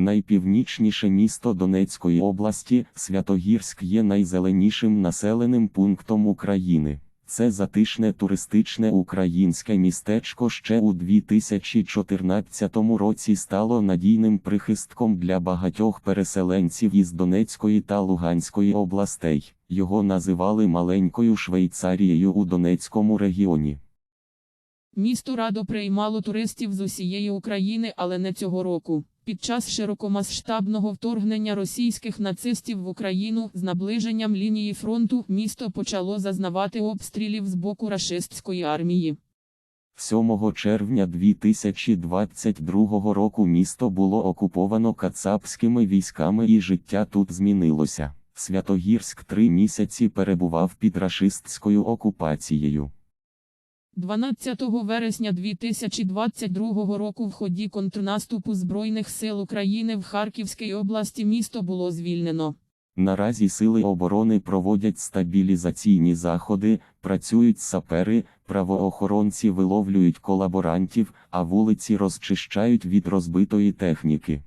Найпівнічніше місто Донецької області, Святогірськ є найзеленішим населеним пунктом України. Це затишне туристичне українське містечко ще у 2014 році стало надійним прихистком для багатьох переселенців із Донецької та Луганської областей. Його називали маленькою Швейцарією у Донецькому регіоні. Місто радо приймало туристів з усієї України, але не цього року. Під час широкомасштабного вторгнення російських нацистів в Україну з наближенням лінії фронту місто почало зазнавати обстрілів з боку рашистської армії. 7 червня 2022 року місто було окуповано кацапськими військами і життя тут змінилося. Святогірськ три місяці перебував під рашистською окупацією. 12 вересня 2022 року в ході контрнаступу Збройних сил України в Харківській області місто було звільнено. Наразі сили оборони проводять стабілізаційні заходи, працюють сапери, правоохоронці виловлюють колаборантів, а вулиці розчищають від розбитої техніки.